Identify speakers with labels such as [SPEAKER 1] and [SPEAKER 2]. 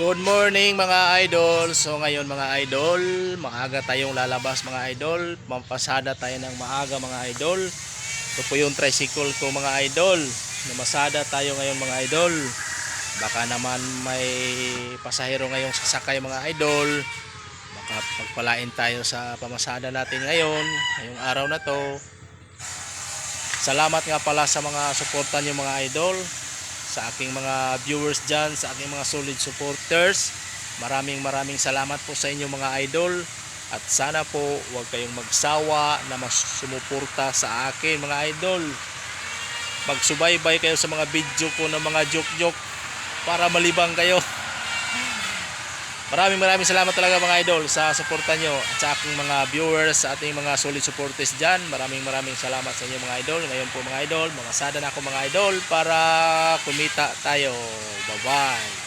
[SPEAKER 1] Good morning mga idol. So ngayon mga idol, maaga tayong lalabas mga idol. Mampasada tayo ng maaga mga idol. Ito po yung tricycle ko mga idol. Namasada tayo ngayon mga idol. Baka naman may pasahero ngayong sasakay mga idol. Baka pagpalain tayo sa pamasada natin ngayon, ngayong araw na to. Salamat nga pala sa mga suporta nyo mga idol sa aking mga viewers dyan, sa aking mga solid supporters. Maraming maraming salamat po sa inyo mga idol. At sana po huwag kayong magsawa na mas sumuporta sa akin mga idol. Magsubaybay kayo sa mga video ko ng mga joke-joke para malibang kayo. Maraming maraming salamat talaga mga idol sa suporta nyo at sa aking mga viewers, sa ating mga solid supporters dyan. Maraming maraming salamat sa inyo mga idol. Ngayon po mga idol, mga sada na ako mga idol para kumita tayo. Bye-bye.